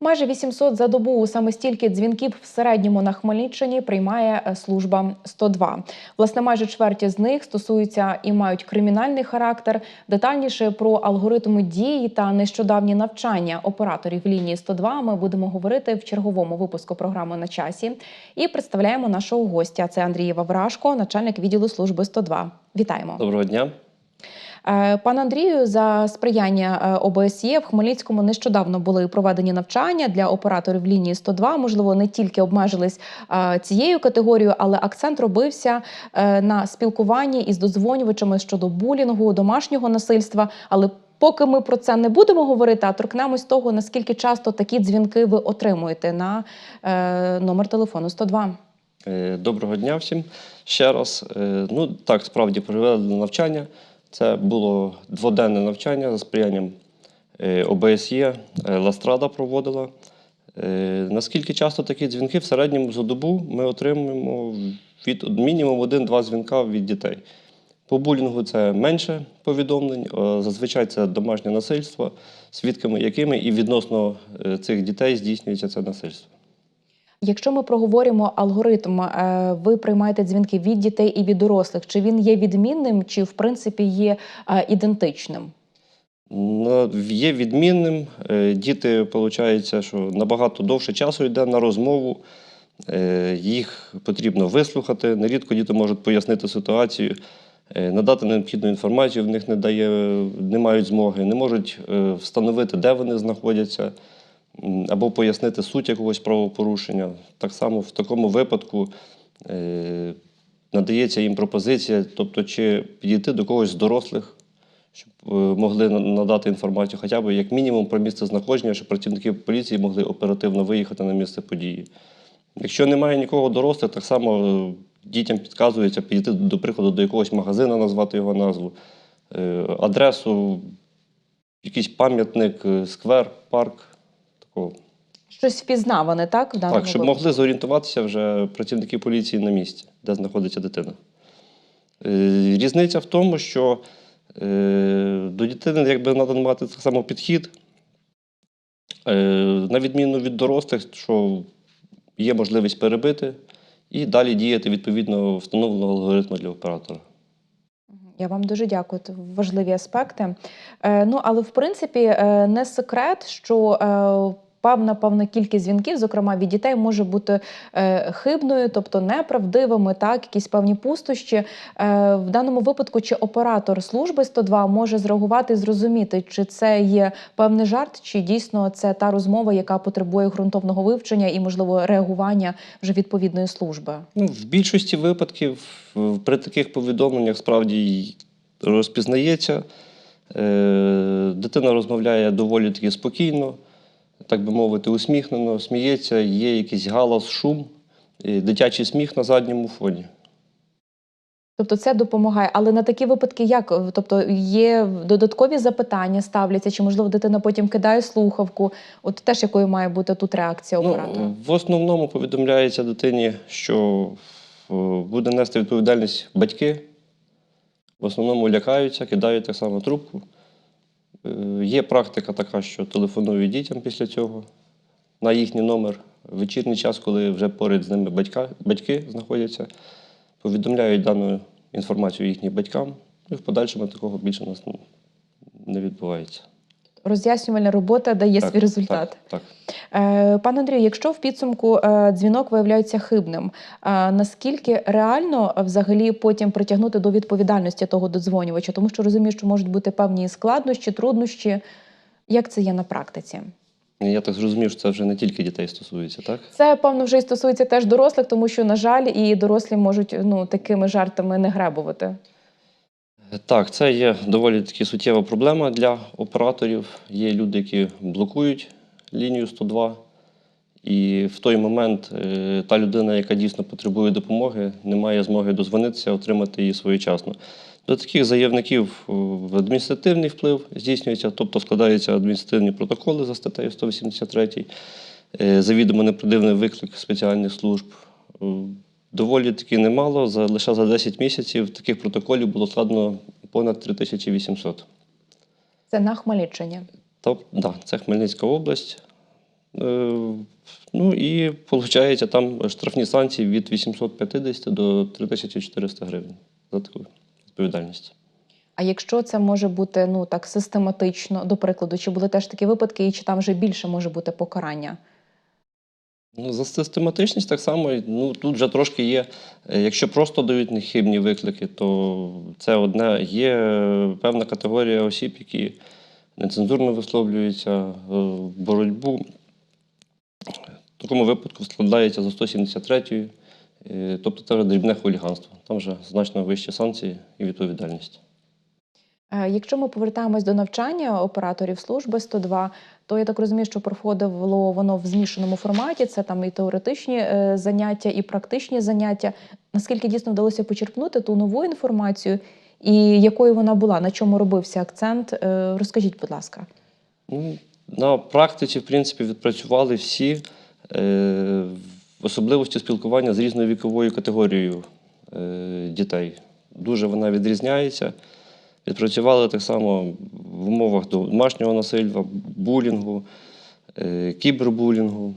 Майже 800 за добу саме стільки дзвінків в середньому на Хмельниччині приймає е, служба 102. Власне, майже чверті з них стосуються і мають кримінальний характер. Детальніше про алгоритми дії та нещодавні навчання операторів лінії 102 ми будемо говорити в черговому випуску програми на часі. І представляємо нашого гостя. Це Андрій Ваврашко, начальник відділу служби 102. Вітаємо. Доброго дня. Е, Пане Андрію, за сприяння е, ОБСЄ в Хмельницькому нещодавно були проведені навчання для операторів лінії 102. Можливо, не тільки обмежились е, цією категорією, але акцент робився на спілкуванні із додзвонювачами щодо булінгу, домашнього насильства. Але поки ми про це не будемо говорити, а торкнемось того, наскільки часто такі дзвінки ви отримуєте на номер телефону 102. Е, Доброго дня всім ще раз. Ну так, справді провели навчання. Це було дводенне навчання за сприянням е, ОБСЄ. е, Ластрада проводила. Е, Наскільки часто такі дзвінки в середньому за добу ми отримуємо від мінімум один-два дзвінка від дітей. По булінгу це менше повідомлень. е, Зазвичай це домашнє насильство, свідками якими і відносно е, цих дітей здійснюється це насильство. Якщо ми проговоримо алгоритм, е, ви приймаєте дзвінки від дітей і від дорослих. Чи він є відмінним, чи в принципі є е, ідентичним? Ну, Є відмінним. Е, Діти, виходить, що набагато довше часу йде на розмову. Їх потрібно вислухати. Нерідко діти можуть пояснити ситуацію, надати необхідну інформацію, в них не дає, не мають змоги, не можуть встановити, де вони знаходяться, або пояснити суть якогось правопорушення. Так само в такому випадку е, надається їм пропозиція, тобто чи підійти до когось з дорослих щоб е, могли надати інформацію хоча б як мінімум про місце знаходження, щоб працівники поліції могли оперативно виїхати на місце події. Якщо немає нікого дорослих, так само е, дітям підказується підійти, до прикладу, до якогось магазину, назвати його назву, адресу, якийсь пам'ятник, сквер, парк. Такого. Щось впізнаване, так? В даному Так, щоб випадку? могли зорієнтуватися вже працівники поліції на місці, де знаходиться дитина. Е, Різниця в тому, що е, до дитини якби треба мати так само підхід, е, на відміну від дорослих, що є можливість перебити і далі діяти відповідно встановленого алгоритму для оператора. Я вам дуже дякую. Це важливі аспекти. Е, ну, але в принципі е, не секрет, що е, певна певна кількість дзвінків, зокрема від дітей, може бути е, хибною, тобто неправдивими, так, якісь певні пустощі. Е, в даному випадку, чи оператор служби 102 може зреагувати і зрозуміти, чи це є певний жарт, чи дійсно це та розмова, яка потребує ґрунтовного вивчення і, можливо, реагування вже відповідної служби. Ну, в більшості випадків при таких повідомленнях справді розпізнається. Е, Дитина розмовляє доволі таки спокійно, так би мовити, усміхнено, сміється, є якийсь галас, шум, дитячий сміх на задньому фоні. Тобто це допомагає. Але на такі випадки як? Тобто є додаткові запитання ставляться, чи можливо дитина потім кидає слухавку? От теж якою має бути тут реакція оператора? Ну, в основному повідомляється дитині, що е, буде нести відповідальність батьки. В основному лякаються, кидають так само трубку. Е, Є практика така, що телефонують дітям після цього на їхній номер. В вечірній час, коли вже поряд з ними батька, батьки знаходяться, повідомляють дану інформацію їхнім батькам. І в подальшому такого більше у нас не відбувається. Роз'яснювальна робота дає свій результат. Так, так. Е, Пане Андрію, якщо в підсумку е, дзвінок виявляється хибним, е, наскільки реально взагалі потім притягнути до відповідальності того додзвонювача? Тому що розумію, що можуть бути певні складнощі, труднощі. Як це є на практиці? Я так зрозумів, що це вже не тільки дітей стосується, так? Це певно вже і стосується теж дорослих, тому що, на жаль, і дорослі можуть ну такими жартами не гребувати. Так, це є доволі таки суттєва проблема для операторів. Є люди, які блокують лінію 102, і в той момент е, та людина, яка дійсно потребує допомоги, не має змоги дозвонитися, отримати її своєчасно. До таких заявників е, в адміністративний вплив здійснюється, тобто складаються адміністративні протоколи за статтею 183, е, завідомо неправдивний виклик спеціальних служб. Доволі таки немало. За, лише за 10 місяців таких протоколів було складено понад 3800. Це на Хмельниччині. Тобто, да, це Хмельницька область. Е, Ну і виходить там штрафні санкції від 850 до 3400 гривень за таку відповідальність. А якщо це може бути ну так систематично, до прикладу, чи були теж такі випадки, і чи там вже більше може бути покарання? Ну, за систематичність так само. Ну, тут вже трошки є. е, Якщо просто дають нехибні виклики, то це одне. Є е, певна категорія осіб, які нецензурно висловлюються е, боротьбу. В такому випадку складається за 173 е, тобто це вже дрібне хуліганство. Там вже значно вищі санкції і відповідальність. Е, Якщо ми повертаємось до навчання операторів служби 102, то я так розумію, що проходило воно в змішаному форматі. Це там і теоретичні е, заняття, і практичні заняття. Наскільки дійсно вдалося почерпнути ту нову інформацію, і якою вона була, на чому робився акцент? Е, Розкажіть, будь ласка. Ну, на практиці, в принципі, відпрацювали всі е, особливості спілкування з різною віковою категорією е, дітей. Дуже вона відрізняється. Відпрацювали так само в умовах домашнього насильства, булінгу, е, кібербулінгу.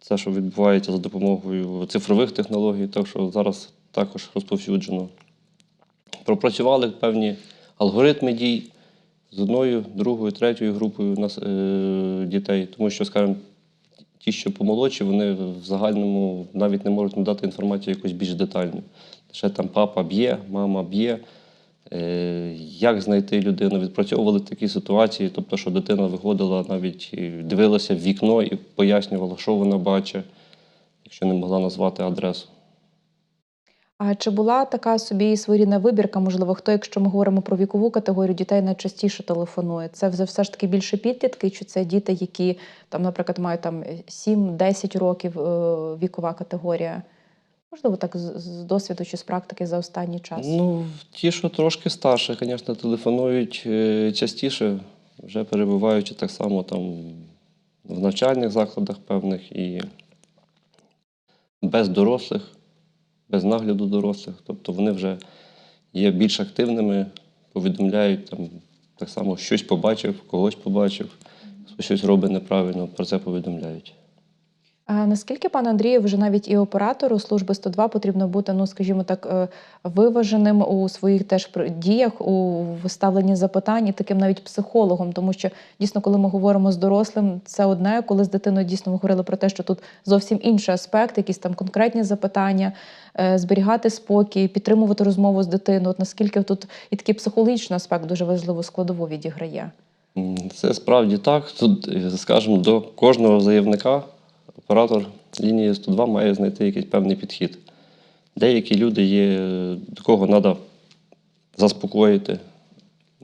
Це, що відбувається за допомогою цифрових технологій, так що зараз також розповсюджено. Пропрацювали певні алгоритми дій з одною, другою, третьою групою е, дітей, тому що, скажімо, ті, що помолодші, вони в загальному навіть не можуть надати інформацію якусь більш детальну. Ще там папа б'є, мама б'є. Е, як знайти людину? Відпрацьовували такі ситуації, тобто, що дитина виходила навіть дивилася в вікно і пояснювала, що вона бачить, якщо не могла назвати адресу. А чи була така собі своєрідна вибірка? Можливо, хто, якщо ми говоримо про вікову категорію дітей, найчастіше телефонує? Це все ж таки більше підлітки, чи це діти, які там, наприклад, мають там 7-10 років е, вікова категорія? Можливо, так з, досвіду чи з практики за останній час? Ну, ті, що трошки старше, звісно, телефонують е, частіше, вже перебуваючи так само там в навчальних закладах певних і без дорослих, без нагляду дорослих. Тобто вони вже є більш активними, повідомляють там так само щось побачив, когось побачив, щось робить неправильно, про це повідомляють. А наскільки, пане Андрію, вже навіть і оператору служби 102 потрібно бути, ну скажімо так, е, виваженим у своїх теж діях, у виставленні запитань, і таким навіть психологом, тому що дійсно, коли ми говоримо з дорослим, це одне, коли з дитиною дійсно ми говорили про те, що тут зовсім інший аспект, якісь там конкретні запитання, е, зберігати спокій, підтримувати розмову з дитиною. От наскільки тут і такий психологічний аспект дуже важливу складову відіграє. Це справді так. Тут, е, скажімо, до кожного заявника оператор лінії 102 має знайти якийсь певний підхід. Деякі люди є, е, до кого треба заспокоїти,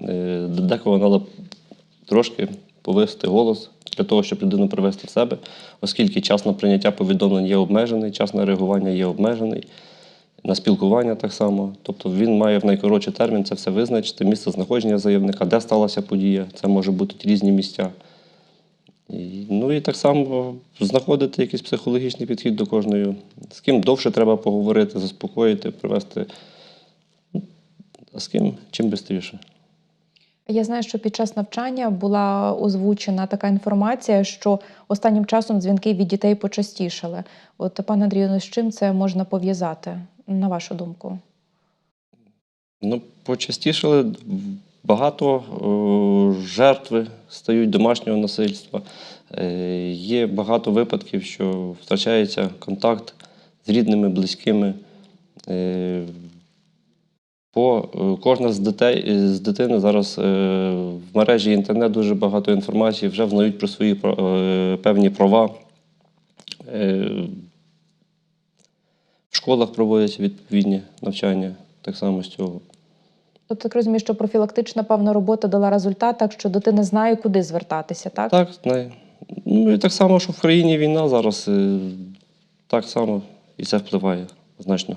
е, декого треба трошки повисити голос для того, щоб людину привести в себе, оскільки час на прийняття повідомлень є обмежений, час на реагування є обмежений, на спілкування так само. Тобто він має в найкоротший термін це все визначити, місце знаходження заявника, де сталася подія, це може бути різні місця. Ну і так само знаходити якийсь психологічний підхід до кожної. З ким довше треба поговорити, заспокоїти, привести. А з ким чим швидше. Я знаю, що під час навчання була озвучена така інформація, що останнім часом дзвінки від дітей почастішали. От, пане Андрію, ну, з чим це можна пов'язати, на вашу думку? Ну, почастішали багато жертви стають домашнього насильства. Е, є багато випадків, що втрачається контакт з рідними, близькими. Е, по, е, кожна з дітей з дитини зараз е, в мережі інтернет дуже багато інформації, вже взнають про свої е, певні права. Е, в школах проводяться відповідні навчання так само з цього. Тобто, так розумію, що профілактична певна робота дала результат, так що дитина знає, куди звертатися, так? Так, знаю. Ну і так само, що в країні війна зараз, е, так само і це впливає значно.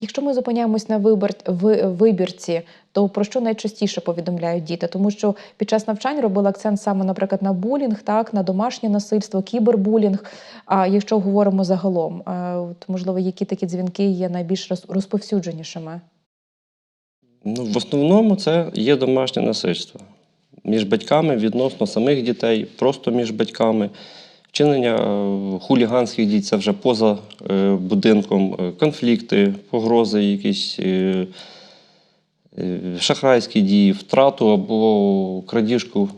Якщо ми зупиняємось на вибір, ви- вибірці, то про що найчастіше повідомляють діти? Тому що під час навчань робили акцент саме, наприклад, на булінг, так, на домашнє насильство, кібербулінг. А якщо говоримо загалом, е, от, можливо, які такі дзвінки є найбільш роз- розповсюдженішими? Ну, в основному це є домашнє насильство. між батьками відносно самих дітей, просто між батьками. Вчинення е, хуліганських дій це вже поза е, будинком, е, конфлікти, погрози, якісь шахрайські дії, втрату або крадіжку.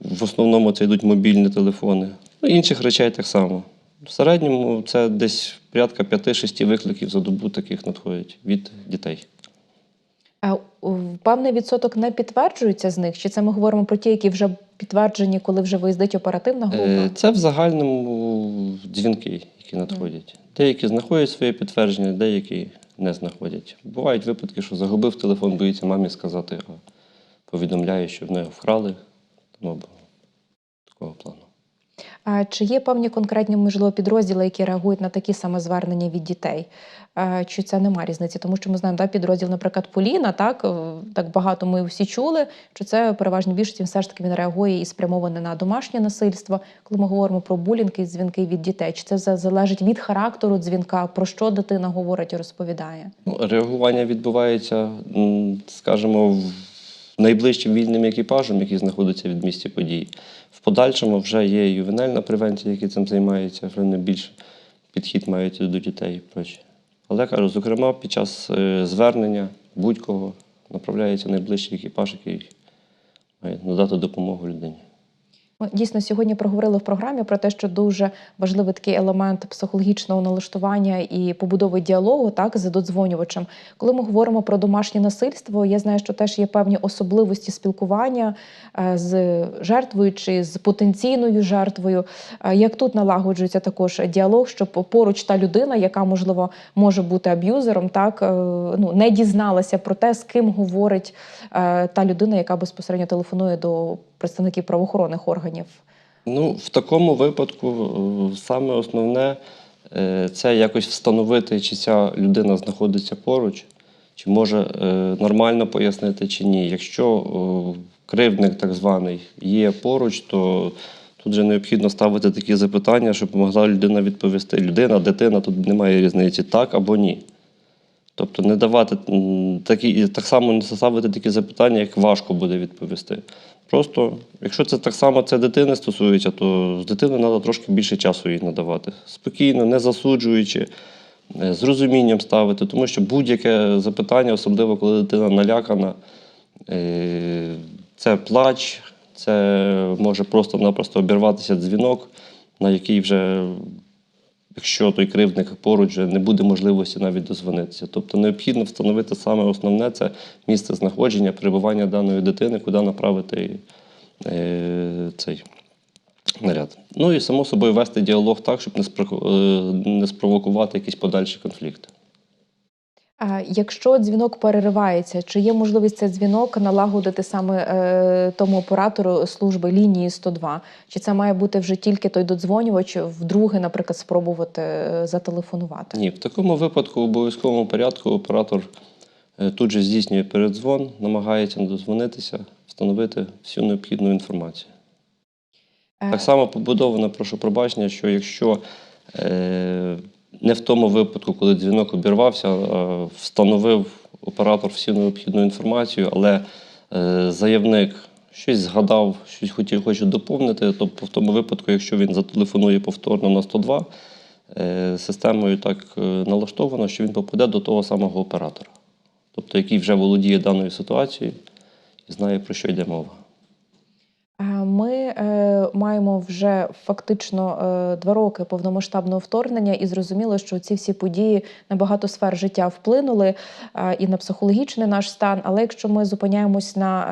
В основному це йдуть мобільні телефони. Ну, інших речей так само. В середньому це десь порядка 5-6 викликів за добу таких надходять від дітей. А певний відсоток не підтверджується з них? Чи це ми говоримо про ті, які вже підтверджені, коли вже виїздить оперативна група? Е, Це в загальному дзвінки, які надходять. Деякі знаходять своє підтвердження, деякі не знаходять. Бувають випадки, що загубив телефон, боїться мамі сказати, а повідомляє, що в неї вкрали. Або такого плану. А чи є певні конкретні можливо підрозділи, які реагують на такі саме звернення від дітей? Чи це нема різниці? Тому що ми знаємо, да, підрозділ, наприклад, Поліна, так, так багато ми всі чули, що це переважно більшості все ж таки він реагує і спрямоване на домашнє насильство. Коли ми говоримо про булінг і дзвінки від дітей, чи це залежить від характеру дзвінка, про що дитина говорить і розповідає? Ну, реагування відбувається, скажімо, в найближчим вільним екіпажем, який знаходиться від місця події. В подальшому вже є ювенальна превенція, які цим займається, вже не більше підхід мають до дітей і проче. Але кажу, зокрема, під час е, звернення будь-кого направляється найближчий екіпаж, який має надати допомогу людині. Дійсно сьогодні проговорили в програмі про те, що дуже важливий такий елемент психологічного налаштування і побудови діалогу так з додзвонювачем. Коли ми говоримо про домашнє насильство, я знаю, що теж є певні особливості спілкування е, з жертвою чи з потенційною жертвою. Е, Як тут налагоджується також діалог, щоб поруч та людина, яка можливо може бути аб'юзером, так е, ну не дізналася про те, з ким говорить та людина, яка безпосередньо телефонує до представників правоохоронних органів. Ну, в такому випадку е, саме основне е, це якось встановити, чи ця людина знаходиться поруч, чи може е, нормально пояснити, чи ні. Якщо кривдник так званий є поруч, то тут же необхідно ставити такі запитання, щоб могла людина відповісти. Людина, дитина, тут немає різниці, так або ні. Тобто не давати такі, так само не ставити такі запитання, як важко буде відповісти. Просто, якщо це так само це дитини стосується, то з дитини треба трошки більше часу їй надавати. Спокійно, не засуджуючи, е, з розумінням ставити, тому що будь-яке запитання, особливо коли дитина налякана, е, це плач, це може просто-напросто обірватися дзвінок, на який вже якщо той кривдник поруч не буде можливості навіть дозвонитися. Тобто необхідно встановити саме основне це місце знаходження, перебування даної дитини, куди направити е, цей наряд. Ну і само собою вести діалог так, щоб не, е, не спровокувати якісь подальші конфлікти. Якщо дзвінок переривається, чи є можливість цей дзвінок налагодити саме е, тому оператору служби лінії 102? Чи це має бути вже тільки той додзвонювач, вдруге, наприклад, спробувати е, зателефонувати? Ні, в такому випадку в обов'язковому порядку оператор е, тут же здійснює передзвон, намагається додзвонитися, встановити всю необхідну інформацію. Е, Так само побудовано, прошу пробачення, що якщо е, не в тому випадку, коли дзвінок обірвався, встановив оператор всю необхідну інформацію, але е, заявник щось згадав, щось хотів, хоче доповнити, то в тому випадку, якщо він зателефонує повторно на 102, е, системою так е, налаштовано, що він попаде до того самого оператора, тобто який вже володіє даною ситуацією і знає, про що йде мова. Е, Ми е, маємо вже фактично е, два роки повномасштабного вторгнення, і зрозуміло, що ці всі події на багато сфер життя вплинули і на психологічний наш стан. Але якщо ми зупиняємось на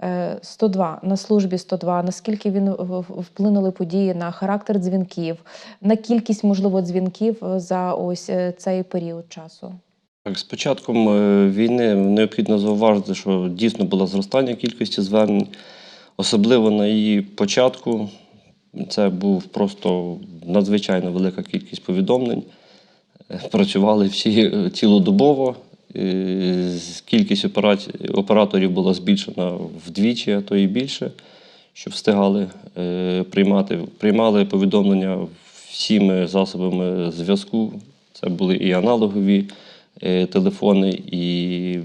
е, е, 102, на службі 102, наскільки він вплинули події на характер дзвінків, на кількість можливо дзвінків за ось цей період часу? Так, з початком війни необхідно зауважити, що дійсно було зростання кількості звернень, особливо на її початку. Це був просто надзвичайно велика кількість повідомлень. Е, Працювали всі е, цілодобово. Е, Кількість операторів була збільшена вдвічі, а то і більше, щоб встигали приймати. Приймали повідомлення всіми засобами зв'язку. Це були і аналогові телефони, і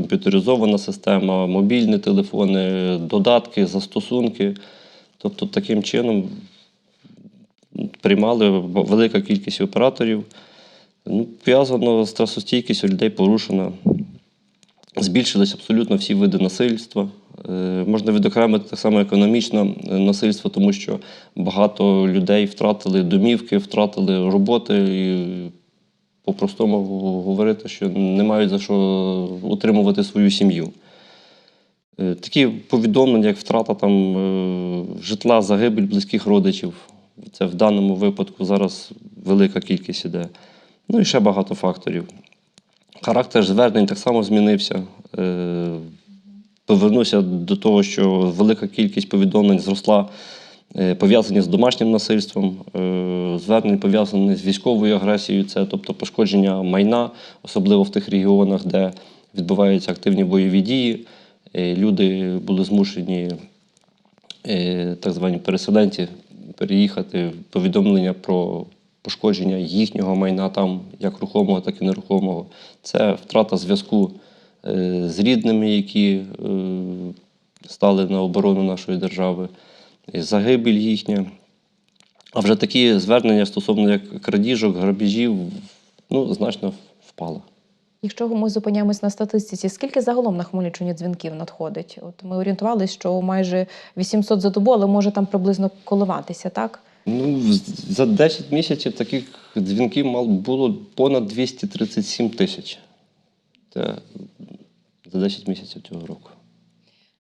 комп'ютеризована система, мобільні телефони, додатки, застосунки. Тобто таким чином приймали велика кількість операторів. Ну, пов'язано стресостійкість у людей порушена. Збільшились абсолютно всі види насильства. Е, Можна відокремити так само економічне насильство, тому що багато людей втратили домівки, втратили роботи і по-простому говорити, що не мають за що утримувати свою сім'ю. Е, Такі повідомлення, як втрата там, е, житла, загибель близьких родичів. Це в даному випадку зараз велика кількість іде. Ну і ще багато факторів. Характер звернень так само змінився. Е, Повернуся до того, що велика кількість повідомлень зросла пов'язані з домашнім насильством, е, звернень пов'язані з військовою агресією, це тобто пошкодження майна, особливо в тих регіонах, де відбуваються активні бойові дії. Е, Люди були змушені, е, так звані переселенці, переїхати повідомлення про пошкодження їхнього майна там, як рухомого, так і нерухомого. Це втрата зв'язку е, з рідними, які е, стали на оборону нашої держави, загибель їхня. А вже такі звернення стосовно як крадіжок, грабіжів, ну, значно впало. Якщо ми зупиняємось на статистиці, скільки загалом на Хмельниччині дзвінків надходить? От ми орієнтувалися, що майже 800 за добу, але може там приблизно коливатися, так? Ну, за 10 місяців таких дзвінків було понад 237 тисяч. Це за 10 місяців цього року.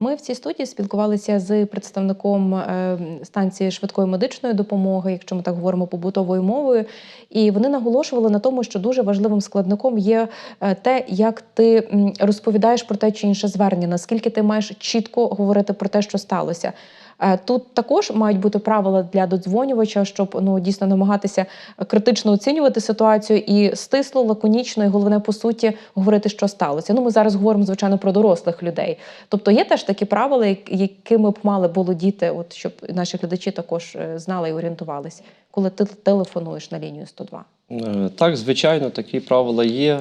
Ми в цій студії спілкувалися з представником е, станції швидкої медичної допомоги, якщо ми так говоримо побутовою мовою, і вони наголошували на тому, що дуже важливим складником є е, те, як ти розповідаєш про те чи інше звернення, наскільки ти маєш чітко говорити про те, що сталося. Е, Тут також мають бути правила для додзвонювача, щоб ну дійсно намагатися критично оцінювати ситуацію і стисло, лаконічно, і головне по суті говорити, що сталося. Ну, ми зараз говоримо звичайно про дорослих людей. Тобто є теж такі правила, якими б мали володіти, от щоб наші глядачі також е, знали і орієнтувались, коли ти телефонуєш на лінію 102. Е, Так, звичайно, такі правила є,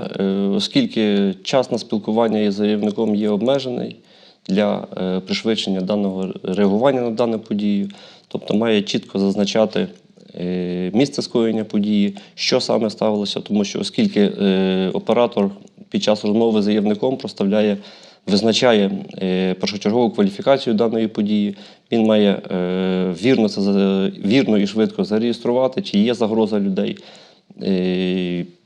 оскільки час на спілкування із заявником є обмежений для е, пришвидшення даного реагування на дану подію. Тобто має чітко зазначати е, місце скоєння події, що саме ставилося, тому що оскільки е, оператор під час розмови з заявником проставляє, визначає першочергову кваліфікацію даної події, він має вірно, це, вірно і швидко зареєструвати, чи є загроза людей.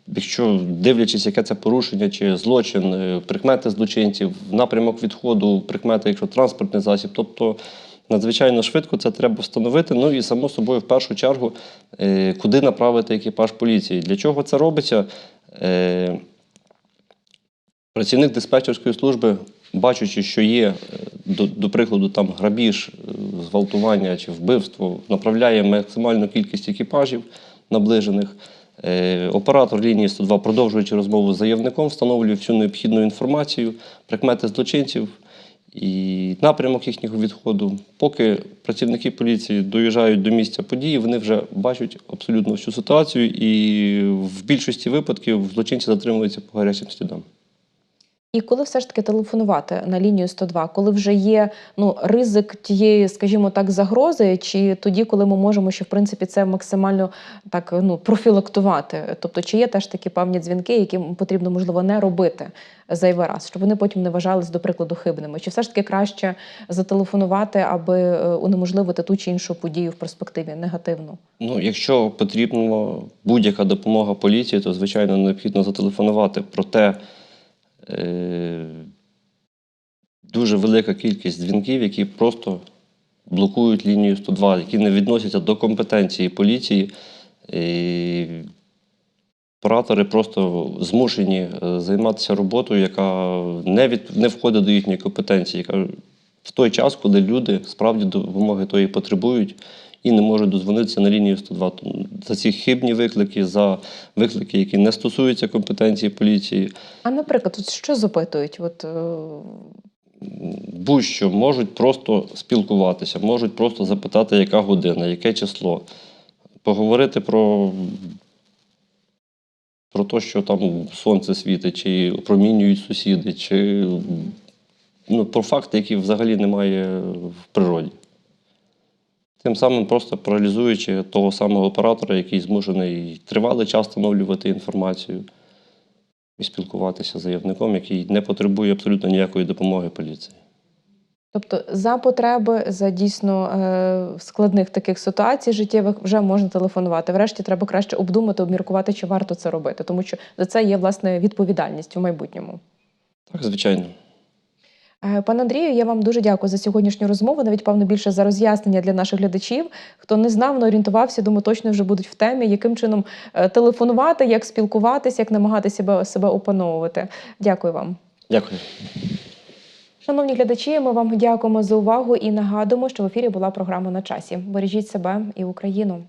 Якщо дивлячись, яке це порушення чи злочин, е, прикмети злочинців, напрямок відходу, прикмети, якщо транспортний засіб, тобто надзвичайно швидко це треба встановити. Ну і само собою, в першу чергу, е, куди направити екіпаж поліції. Для чого це робиться? Е, Працівник диспетчерської служби, бачачи, що є, до, до прикладу, там грабіж, зґвалтування чи вбивство, направляє максимальну кількість екіпажів наближених. Е, Оператор лінії 102, продовжуючи розмову з заявником, встановлює всю необхідну інформацію, прикмети злочинців і напрямок їхнього відходу. Поки працівники поліції доїжджають до місця події, вони вже бачать абсолютно всю ситуацію, і в більшості випадків злочинці затримуються по гарячим слідам. І коли все ж таки телефонувати на лінію 102, коли вже є ну ризик тієї, скажімо так, загрози, чи тоді, коли ми можемо ще в принципі це максимально так ну профілактувати? Тобто, чи є теж такі певні дзвінки, які потрібно можливо не робити зайвий раз, щоб вони потім не вважались, до прикладу, хибними? Чи все ж таки краще зателефонувати, аби е, унеможливити ту чи іншу подію в перспективі негативну? Ну, якщо потрібна будь-яка допомога поліції, то звичайно необхідно зателефонувати. Проте дуже велика кількість дзвінків, які просто блокують лінію 102, які не відносяться до компетенції поліції. І оператори просто змушені е, займатися роботою, яка не, від, не входить до їхньої компетенції, яка в той час, коли люди справді допомоги тої потребують і не можуть дозвонитися на лінію 102. За ці хибні виклики, за виклики, які не стосуються компетенції поліції, А наприклад, от що запитують? От е, будь-що можуть просто спілкуватися, можуть просто запитати, яка година, яке число, поговорити про про те, що там сонце світить, чи опромінюють сусіди, чи ну, про факти, які взагалі немає в природі. Тим самим просто паралізуючи того самого оператора, який змушений тривалий час встановлювати інформацію і спілкуватися з заявником, який не потребує абсолютно ніякої допомоги поліції. Тобто, за потреби, за дійсно е, складних таких ситуацій життєвих вже можна телефонувати. Врешті треба краще обдумати, обміркувати, чи варто це робити, тому що за це є власне відповідальність у майбутньому. Так, звичайно. Е, Пане Андрію, я вам дуже дякую за сьогоднішню розмову. Навіть певно більше за роз'яснення для наших глядачів. Хто не знав, не орієнтувався, думаю, точно вже будуть в темі, яким чином е, телефонувати, як спілкуватися, як намагатися себе, себе опановувати. Дякую вам. Дякую. Шановні глядачі, ми вам дякуємо за увагу і нагадуємо, що в ефірі була програма на часі. Бережіть себе і Україну.